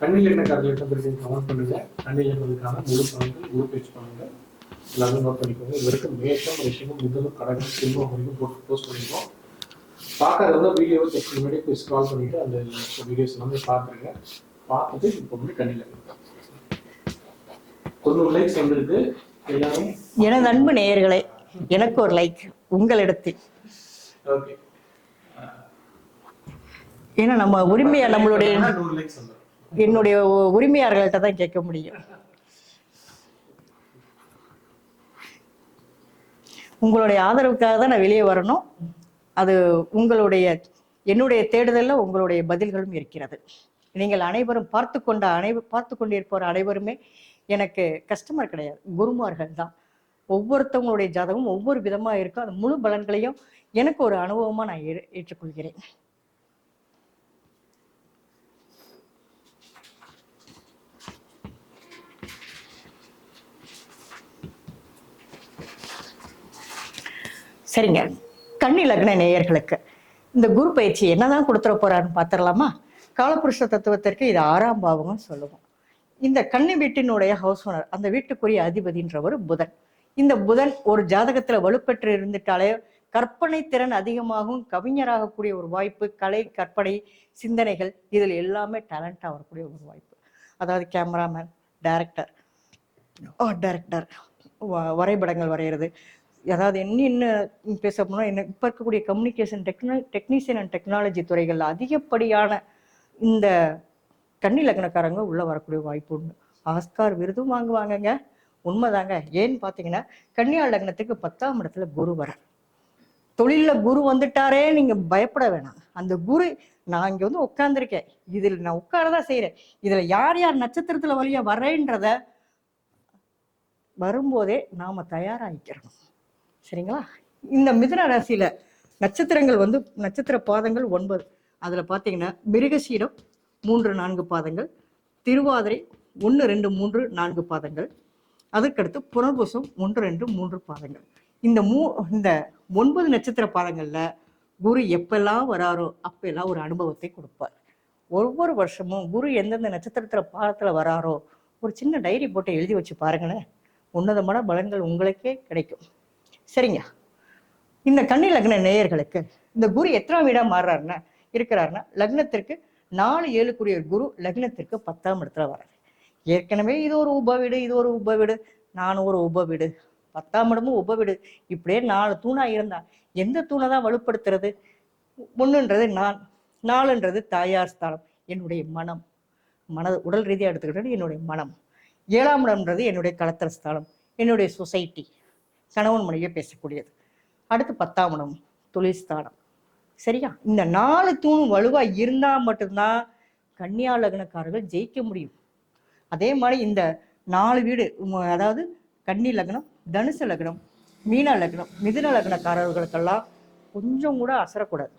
கண்ணிலக்கணக்காரர்கள் வந்திருக்கு கமெண்ட் பண்ணுங்க. கண்ணிலக்கணக்கான முழு பலன்கள் குரு பேச்சு பண்ணுங்க எல்லாரும் நோட் பண்ணிக்கோங்க. இது வரைக்கும் மேஷம் ரிஷிகம் மிதனம் கடகம் சிம்மம் வரைக்கும் போட்டு போஸ்ட் பண்ணிருக்கோம். பார்க்கறவங்க வீடியோவை செக் பண்ணி போய் ஸ்க்ரால் பண்ணிட்டு அந்த வீடியோஸ் எல்லாமே பார்த்துருங்க. பார்த்துட்டு இப்போ வந்து கண்ணில் தொண்ணூறு லைக்ஸ் வந்திருக்கு. எல்லாரும் எனது அன்பு நேயர்களே எனக்கு ஒரு லைக் உங்களிடத்தில். ஓகே ஏன்னா நம்ம உரிமையா நம்மளுடைய என்னுடைய உரிமையாளர்கள்ட்ட தான் கேட்க முடியும். உங்களுடைய ஆதரவுக்காக தான் நான் வெளியே வரணும். அது உங்களுடைய என்னுடைய தேடுதல்ல உங்களுடைய பதில்களும் இருக்கிறது. நீங்கள் அனைவரும் பார்த்து கொண்ட அனை பார்த்து கொண்டிருப்பவர் அனைவருமே எனக்கு கஸ்டமர் கிடையாது. குருமார்கள் தான். ஒவ்வொருத்தவங்களுடைய ஜாதகம் ஒவ்வொரு விதமா இருக்கும். அந்த முழு பலன்களையும் எனக்கு ஒரு அனுபவமா நான் ஏற்றுக்கொள்கிறேன். சரிங்க. கன்னி லக்ன நேயர்களுக்கு இந்த குரு பயிற்சி என்னதான் கொடுத்துட போறாருன்னு பார்த்துடலாமா காலபுருஷ தத்துவத்திற்கு இது ஆறாம் பாவகம் சொல்லுவோம். இந்த கன்னி வீட்டினுடைய ஹவுஸ் ஓனர் அந்த வீட்டுக்குரிய அதிபதின்றவர் புதன். இந்த புதன் ஒரு ஜாதகத்துல வலுப்பெற்று இருந்துட்டாலே கற்பனை திறன் அதிகமாகும் கவிஞராகக்கூடிய ஒரு வாய்ப்பு கலை கற்பனை சிந்தனைகள் இதில் எல்லாமே டேலண்டாக வரக்கூடிய ஒரு வாய்ப்பு. அதாவது கேமராமேன் டைரக்டர் டைரக்டர் வரைபடங்கள் வரைகிறது. அதாவது என்ன என்ன பேச போனால் என்ன இப்போ இருக்கக்கூடிய கம்யூனிகேஷன் டெக்னா டெக்னீஷியன் அண்ட் டெக்னாலஜி துறைகளில் அதிகப்படியான இந்த கன்னி லக்னக்காரங்க உள்ள வரக்கூடிய வாய்ப்பு உண்டு. ஆஸ்கார் விருதும் வாங்குவாங்கங்க. உண்மைதாங்க. ஏன்னு பார்த்தீங்கன்னா கன்னியா லக்னத்துக்கு பத்தாம் இடத்துல குரு வர தொழில்ல குரு வந்துட்டாரே நீங்க பயப்பட வேணாம். அந்த குரு நான் இங்கே வந்து உட்காந்துருக்கேன் இதில் நான் உட்காரதான் செய்கிறேன் இதில் யார் யார் நட்சத்திரத்தில் வழியா வரேன்றத வரும்போதே நாம் தயாராகிக்கிறோம் சரிங்களா? இந்த மிதுன ராசியில் நட்சத்திரங்கள் வந்து நட்சத்திர பாதங்கள் ஒன்பது. அதில் பார்த்தீங்கன்னா மிருகசீரம் மூன்று நான்கு பாதங்கள். திருவாதிரை ஒன்று ரெண்டு மூன்று நான்கு பாதங்கள். அதற்கடுத்து புனர்பூசம் ஒன்று ரெண்டு மூன்று பாதங்கள். இந்த மூ இந்த ஒன்பது நட்சத்திர பாதங்களில் குரு எப்பெல்லாம் வராரோ அப்பெல்லாம் ஒரு அனுபவத்தை கொடுப்பார். ஒவ்வொரு வருஷமும் குரு எந்தெந்த நட்சத்திரத்தில் பாதத்துல வராரோ ஒரு சின்ன டைரி போட்டு எழுதி வச்சு பாருங்களேன். உன்னதமான பலன்கள் உங்களுக்கே கிடைக்கும். சரிங்க. இந்த கன்னி லக்ன நேயர்களுக்கு இந்த குரு எத்தனாம் வீடாக மாறுறாருன்னா இருக்கிறாருன்னா லக்னத்திற்கு நாலு ஏழுக்குரிய குரு லக்னத்திற்கு பத்தாம் இடத்துல வர்றாரு ஏற்கனவே இது ஒரு உப வீடு இது ஒரு உப வீடு நானும் ஒரு உப வீடு பத்தாம் இடமும் உப வீடு. இப்படியே நாலு தூணா இருந்தா எந்த தூணை தான் வலுப்படுத்துறது? ஒண்ணுன்றது நான் நாலுன்றது தாயார் ஸ்தானம் என்னுடைய மனம். மனது உடல் ரீதியாக எடுத்துக்கிட்டது என்னுடைய மனம். ஏழாம் இடம்ன்றது என்னுடைய கலத்திர ஸ்தானம் என்னுடைய சொசைட்டி கணவன் மனைவியை பேசக்கூடியது. அடுத்து பத்தாம் இடம் தொழில் ஸ்தானம். சரியா? இந்த நாலு தூணும் வலுவா இருந்தா மட்டும்தான் கன்னியா லக்னக்காரர்கள் ஜெயிக்க முடியும். அதே மாதிரி இந்த நாலு வீடு அதாவது கன்னி லக்னம் தனுசு லக்னம் மீன லக்னம் மிதுன லக்னக்காரர்களுக்கெல்லாம் கொஞ்சம் கூட அசரக்கூடாது.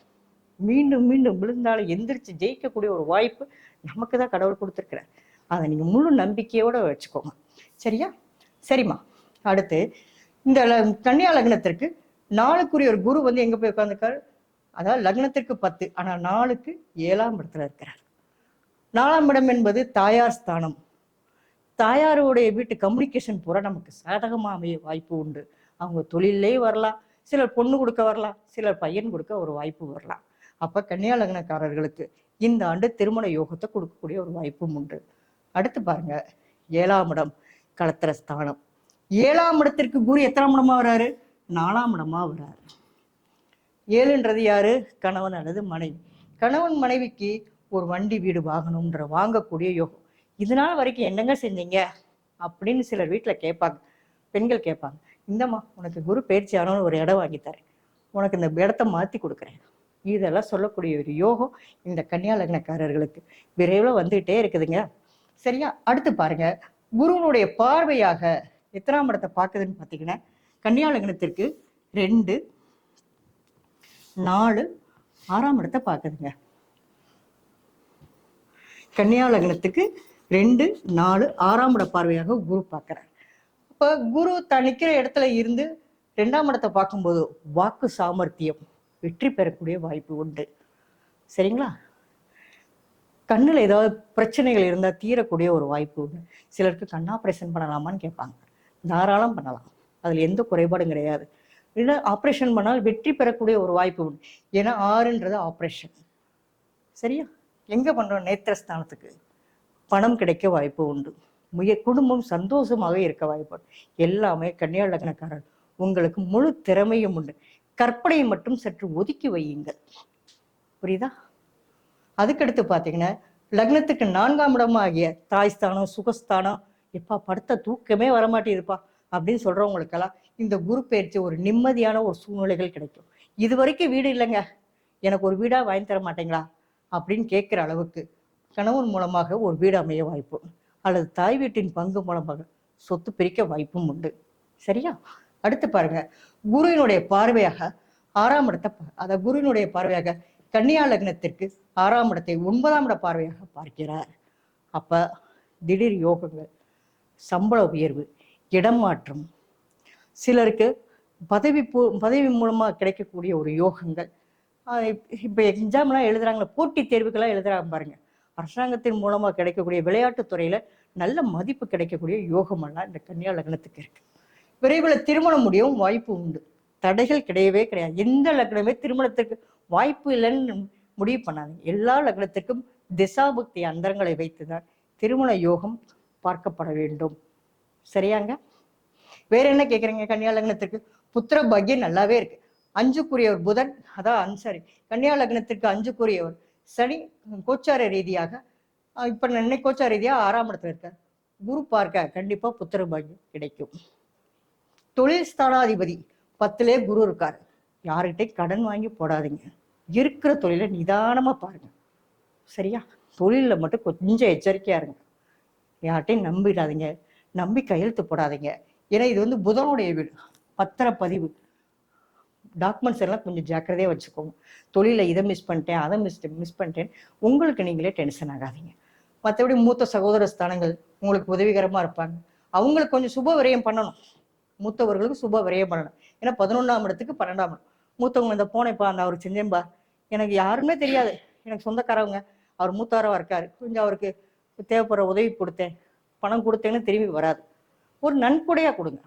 மீண்டும் மீண்டும் விழுந்தாலும் எந்திரிச்சு ஜெயிக்கக்கூடிய ஒரு வாய்ப்பு நமக்கு தான் கடவுள் கொடுத்துருக்கிறார். அதை நீங்கள் முழு நம்பிக்கையோடு வச்சுக்கோங்க. சரியா? சரிம்மா. அடுத்து இந்த கன்னியா லக்னத்திற்கு நாளுக்குரிய ஒரு குரு வந்து எங்கே போய் உட்காந்துருக்காரு அதாவது லக்னத்திற்கு பத்து ஆனால் நாளுக்கு ஏழாம் இடத்துல இருக்கிறார். நாலாம் இடம் என்பது தாயார் ஸ்தானம். தாயாருடைய வீட்டு கம்யூனிகேஷன் பூரா நமக்கு சாதகமாக அமைய வாய்ப்பு உண்டு. அவங்க தொழிலே வரலாம். சிலர் பொண்ணு கொடுக்க வரலாம். சிலர் பையன் கொடுக்க ஒரு வாய்ப்பு வரலாம். அப்போ கன்னியாலக்னக்காரர்களுக்கு இந்த ஆண்டு திருமண யோகத்தை கொடுக்கக்கூடிய ஒரு வாய்ப்பும் உண்டு. அடுத்து பாருங்க. ஏழாம் இடம் களத்திர ஸ்தானம். ஏழாம் இடத்திற்கு குரு எத்தனாம் இடமா வராரு நாலாம் இடமா வராரு ஏழுன்றது யாரு? கணவன் அல்லது மனைவி. கணவன் மனைவிக்கு ஒரு வண்டி வீடு வாங்கணும்ன்ற வாங்கக்கூடிய யோகம். இதனால வரைக்கும் என்னங்க செஞ்சீங்க? அப்படின்னு சிலர் வீட்டில் கேட்பாங்க. பெண்கள் கேட்பாங்க. இந்தம்மா உனக்கு குரு பயிற்சி ஒரு இடம் வாங்கி உனக்கு இந்த இடத்த மாற்றி கொடுக்குறேன். இதெல்லாம் சொல்லக்கூடிய ஒரு யோகம் இந்த கன்னியா லக்னக்காரர்களுக்கு விரைவில் வந்துகிட்டே இருக்குதுங்க. சரியா? அடுத்து பாருங்க. குருவனுடைய பார்வையாக எத்தனாம் இடத்தை பார்க்குதுன்னு பார்த்தீங்கன்னா கன்னியா லக்னத்திற்கு ரெண்டு நாலு ஆறாம் இடத்தை பார்க்குதுங்க. கன்னியா லக்னத்துக்கு ரெண்டு நாலு ஆறாம் இட பார்வையாக குரு பார்க்குறார். இப்போ குரு தான் நிற்கிற இடத்துல இருந்து ரெண்டாம் இடத்தை பார்க்கும்போது வாக்கு சாமர்த்தியம் வெற்றி பெறக்கூடிய வாய்ப்பு உண்டு. சரிங்களா? கண்ணில் ஏதாவது பிரச்சனைகள் இருந்தால் தீரக்கூடிய ஒரு வாய்ப்பு உண்டு. சிலருக்கு கண் ஆப்ரேஷன் பண்ணலாமான்னு கேட்பாங்க. தாராளம் பண்ணலாம். அதில் எந்த குறைபாடும் கிடையாது. இல்லை ஆப்ரேஷன் பண்ணால் வெற்றி பெறக்கூடிய ஒரு வாய்ப்பு உண்டு. ஏன்னா ஆறுன்றது ஆப்ரேஷன். சரியா? எங்கே பண்ணுறோம் நேத்திரஸ்தானத்துக்கு பணம் கிடைக்க வாய்ப்பு உண்டு. முய குடும்பம் சந்தோஷமாக இருக்க வாய்ப்பு எல்லாமே கன்னியா லக்னக்காரர். உங்களுக்கு முழு திறமையும் உண்டு. கற்பனையை மட்டும் சற்று ஒதுக்கி வையுங்கள். புரியுதா? அதுக்கடுத்து பார்த்தீங்கன்னா லக்னத்துக்கு நான்காம் இடமாகிய தாய்ஸ்தானம் சுகஸ்தானம் எப்பா படுத்த தூக்கமே வரமாட்டேதுப்பா அப்படின்னு சொல்கிறவங்களுக்கெல்லாம் இந்த குரு பயிற்சி ஒரு நிம்மதியான ஒரு சூழ்நிலைகள் கிடைக்கும். இது வரைக்கும் வீடு இல்லைங்க. எனக்கு ஒரு வீடாக வாங்கி தர மாட்டீங்களா? அப்படின்னு கேட்குற அளவுக்கு கணவன் மூலமாக ஒரு வீடு அமைய வாய்ப்பு அல்லது தாய் வீட்டின் பங்கு மூலமாக சொத்து பிரிக்க வாய்ப்பும் உண்டு. சரியா? அடுத்து பாருங்க. குருவினுடைய பார்வையாக ஆறாம் இடத்தை அத குருவினுடைய பார்வையாக கன்னியா லக்னத்திற்கு ஆறாம் இடத்தை ஒன்பதாம் இட பார்வையாக பார்க்கிறார். அப்ப திடீர் யோகங்கள் சம்பள உயர்வு இடம் மாற்றம் சிலருக்கு பதவி பூ பதவி மூலமா கிடைக்கக்கூடிய ஒரு யோகங்கள். ஆஹ் இப்ப- எக்ஸாம்லாம் எழுதுறாங்களே? போட்டித் தேர்வுக்கெல்லாம் எழுதுறாங்க பாருங்க. அரசாங்கத்தின் மூலமாக கிடைக்கக்கூடிய விளையாட்டுத் துறையில நல்ல மதிப்பு கிடைக்கக்கூடிய யோகமெல்லாம் இந்த கன்னியா லக்னத்துக்கு இருக்கு. விரைவில் திருமணம் முடியவும் வாய்ப்பு உண்டு. தடைகள் கிடையவே கிடையாது. எந்த லக்னமே திருமணத்திற்கு வாய்ப்பு இல்லைன்னு முடிவு பண்ணாதீங்க. எல்லா லக்னத்திற்கும் திசாபக்தி அந்தரங்களை வைத்துதான் திருமண யோகம் பார்க்கப்பட வேண்டும். சரியாங்க? வேற என்ன கேட்குறீங்க கன்னியா லக்னத்திற்கு புத்திர பாக்கியம் நல்லாவே இருக்கு. அஞ்சுக்குரியவர் புதன் அதான் சாரி கன்னியா லக்னத்திற்கு அஞ்சுக்குரியவர். சனி கோச்சார ரீதியாக இப்போ இப்ப நின்னை கோச்சார ரீதியாக ஆறாம் இடத்துல இருக்கார். குரு பார்க்க கண்டிப்பாக புத்திர பாக்கியம் கிடைக்கும். தொழில் ஸ்தானாதிபதி பத்துலே குரு இருக்காரு. யார்கிட்டயும் கடன் வாங்கி போடாதீங்க. இருக்கிற தொழிலை நிதானமாக பாருங்க. சரியா? தொழிலில் மட்டும் கொஞ்சம் எச்சரிக்கையாக இருங்க. யார்கிட்டையும் நம்பிடாதீங்க. நம்பி கையெழுத்து போடாதீங்க. ஏன்னா இது வந்து புதனுடைய வீடு. பத்திரப்பதிவு. டாக்குமெண்ட்ஸ் எல்லாம் கொஞ்சம் ஜாக்கிரதையாக வச்சுக்கோங்க. தொழிலில் இதை மிஸ் பண்ணிட்டேன் அதை மிஸ் மிஸ் பண்ணிட்டேன். உங்களுக்கு நீங்களே டென்ஷன் ஆகாதீங்க. மற்றபடி மூத்த சகோதர ஸ்தானங்கள் உங்களுக்கு உதவிகரமாக இருப்பாங்க. அவங்களுக்கு கொஞ்சம் சுப விரயம் பண்ணணும். மூத்தவர்களுக்கு சுப விரயம் பண்ணணும். ஏன்னா பதினொன்றாம் இடத்துக்கு பன்னெண்டாம் இடம். மூத்தவங்க இந்த போனேப்பா அந்த அவருக்கு செஞ்சேன்பா. எனக்கு யாருமே தெரியாது. எனக்கு சொந்தக்காரவங்க. அவர் மூத்தாரவா இருக்காரு. கொஞ்சம் அவருக்கு தேவைப்படுற உதவி கொடுத்தேன். பணம் கொடுத்தேன்னு திரும்பி வராது. ஒரு நன்கொடையாக கொடுங்க.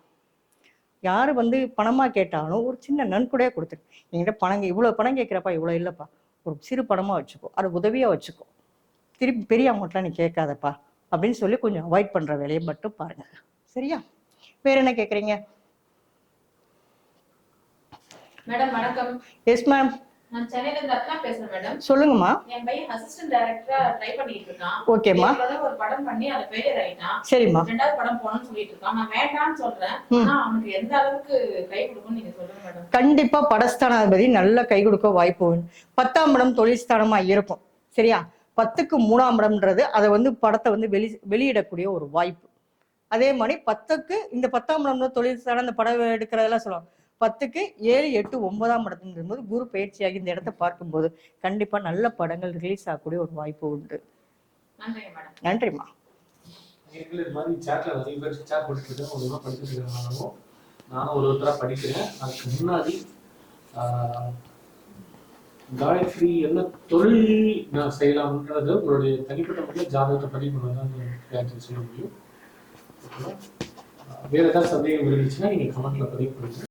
யார் வந்து பணமா கேட்டாலும் ஒரு சின்ன நன்கொடையா கொடுத்துரு. என்கிட்ட பணம் இவ்வளவு பணம் கேட்கிறப்பா இவ்வளவு இல்லப்பா. ஒரு சிறு பணமா வச்சுக்கோ. அது உதவியா வச்சுக்கோ. திருப்பி பெரிய அமௌண்ட்லாம் நீ கேட்காதப்பா. அப்படின்னு சொல்லி கொஞ்சம் அவாய்ட் பண்ற வேலையை மட்டும் பாருங்க. சரியா? வேற என்ன கேக்குறீங்க? மேடம் வணக்கம். எஸ் மேம் நான் சென்னையில இருந்து ரத்னா பேசுறேன் மேடம். சொல்லுங்கம்மா. என் பையன் அசிஸ்டன்ட் டைரக்டரா ட்ரை பண்ணிட்டு இருக்கான். ஓகேம்மா படம் பண்ணி அது ஃபெயிலியர் ஆயிட்டான் சரிம்மா. ரெண்டாவது படம் போகணும்னு சொல்லிட்டு இருக்கான் நான் வேண்டாம்னு சொல்றேன். ஆனா அவனுக்கு எந்த அளவுக்கு கை கொடுக்கும்னு நீங்க சொல்லுங்க மேடம் கண்டிப்பா படஸ்தானாதிபதி நல்ல கை கொடுக்க வாய்ப்பு உண்டு. பத்தாம் இடம் தொழில் ஸ்தானமா இருக்கும். சரியா? பத்துக்கு மூணாம் இடம்ன்றது அதை வந்து படத்தை வந்து வெளி வெளியிடக்கூடிய ஒரு வாய்ப்பு. அதே மாதிரி பத்துக்கு இந்த பத்தாம் இடம் தொழில் ஸ்தானம் இந்த படம் எடுக்கிறதெல்லாம் சொல்லுவாங்க. பத்துக்கு ஏழு எட்டு ஒன்பதாம் போது குரு பயிற்சியாகி இந்த இடத்தை பார்க்கும்போது கண்டிப்பா நல்ல படங்கள் ரிலீஸ் ஆகக்கூடிய ஒரு வாய்ப்பு உண்டு. நன்றிம்மா. இது மாதிரி சேட்ல நிறைய பேர் சேட் போட்டுட்டு இருக்கேன் ஒரு இதெல்லாம் படிச்சுட்டு நானும் ஒரு ஒருத்தரா படிக்கிறேன். அதுக்கு முன்னாடி காயத்ரி என்ன தொழில் நான் செய்யலாம்ன்றது உங்களுடைய தனிப்பட்ட முறையில் ஜாதகத்தை பதிவு பண்ணதான் காயத்ரி சொல்ல முடியும். வேற ஏதாவது சந்தேகம் இருந்துச்சுன்னா நீங்க கமெண்ட்ல பதிவு பண்ணுங்க.